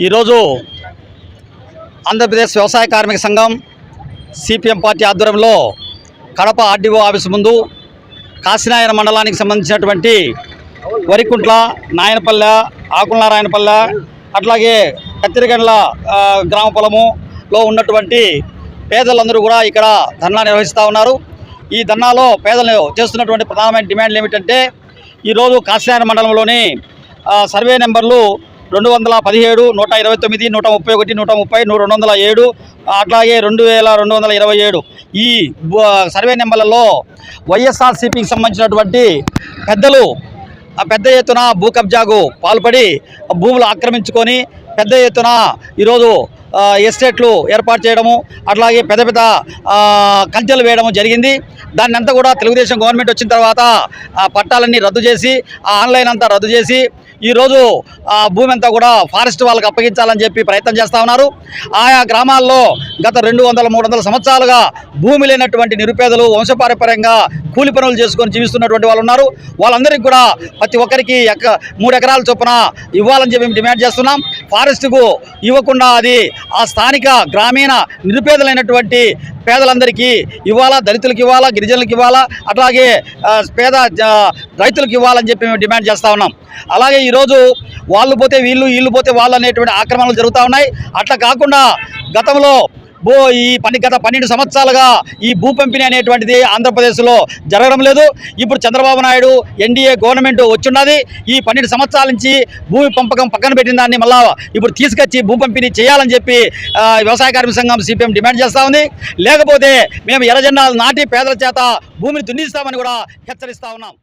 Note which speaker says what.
Speaker 1: ఈరోజు ఆంధ్రప్రదేశ్ వ్యవసాయ కార్మిక సంఘం సిపిఎం పార్టీ ఆధ్వర్యంలో కడప ఆర్డీఓ ఆఫీస్ ముందు కాశీనాయన మండలానికి సంబంధించినటువంటి వరికుంట్ల నాయనపల్లె ఆకుల నారాయణపల్లె అట్లాగే కత్తిరిగండ్ల గ్రామ పొలములో ఉన్నటువంటి పేదలందరూ కూడా ఇక్కడ ధర్నా నిర్వహిస్తూ ఉన్నారు. ఈ ధర్నాలో పేదలు చేస్తున్నటువంటి ప్రధానమైన డిమాండ్లు ఏమిటంటే ఈరోజు కాశీనాయన మండలంలోని సర్వే నెంబర్లు రెండు వందల పదిహేడు నూట ఇరవై తొమ్మిది నూట ముప్పై ఒకటి నూట ముప్పై రెండు వందల ఏడు అట్లాగే రెండు వేల రెండు వందల ఇరవై ఏడు. ఈ బ- సర్వే నెంబర్లలో వైఎస్ఆర్సీపీకి సంబంధించినటువంటి పెద్దలు ఆ పెద్ద ఎత్తున భూ కబ్జాకు పాల్పడి ఆ భూములు ఆక్రమించుకొని పెద్ద ఎత్తున ఈరోజు ఎస్టేట్లు ఏర్పాటు చేయడము అట్లాగే పెద్ద పెద్ద కంచెలు వేయడము జరిగింది. దాన్ని అంతా కూడా తెలుగుదేశం గవర్నమెంట్ వచ్చిన తర్వాత ఆ పట్టాలన్నీ రద్దు చేసి ఆ ఆన్లైన్ అంతా రద్దు చేసి ఈరోజు భూమి అంతా కూడా ఫారెస్ట్ వాళ్ళకి అప్పగించాలని చెప్పి ప్రయత్నం చేస్తూ ఉన్నారు. ఆయా గ్రామాల్లో గత రెండు వందల మూడు వందల సంవత్సరాలుగా భూమి లేనటువంటి నిరుపేదలు వంశపారంపర్యంగా కూలి పనులు చేసుకొని జీవిస్తున్నటువంటి వాళ్ళు ఉన్నారు. వాళ్ళందరికీ కూడా ప్రతి ఒక్కరికి ఎక్క మూడు ఎకరాల చొప్పున ఇవ్వాలని చెప్పి మేము డిమాండ్ చేస్తున్నాం. ఫారెస్ట్కు ఇవ్వకుండా అది ఆ స్థానిక గ్రామీణ నిరుపేదలైనటువంటి పేదలందరికీ ఇవ్వాలా దళితులకు ఇవ్వాలా గిరిజనులకు ఇవ్వాలా అట్లాగే పేద రైతులకు ఇవ్వాలని చెప్పి మేము డిమాండ్ చేస్తూ ఉన్నాం. అలాగే ఈరోజు వాళ్ళు పోతే వీళ్ళు వీళ్ళు పోతే వాళ్ళు అనేటువంటి ఆక్రమణలు జరుగుతూ ఉన్నాయి. అట్లా కాకుండా గతంలో భూ ఈ పని గత పన్నెండు సంవత్సరాలుగా ఈ భూ పంపిణీ అనేటువంటిది ఆంధ్రప్రదేశ్లో జరగడం లేదు. ఇప్పుడు చంద్రబాబు నాయుడు ఎన్డీఏ గవర్నమెంట్ వచ్చున్నది. ఈ పన్నెండు సంవత్సరాల నుంచి భూమి పంపకం పక్కన పెట్టిన దాన్ని మళ్ళా ఇప్పుడు తీసుకొచ్చి భూ పంపిణీ చేయాలని చెప్పి వ్యవసాయ కార్మిక సంఘం సిపిఎం డిమాండ్ చేస్తూ ఉంది. లేకపోతే మేము ఎర్రజెండాలు నాటి పేదల చేత భూమిని దున్నిస్తామని కూడా హెచ్చరిస్తా ఉన్నాం.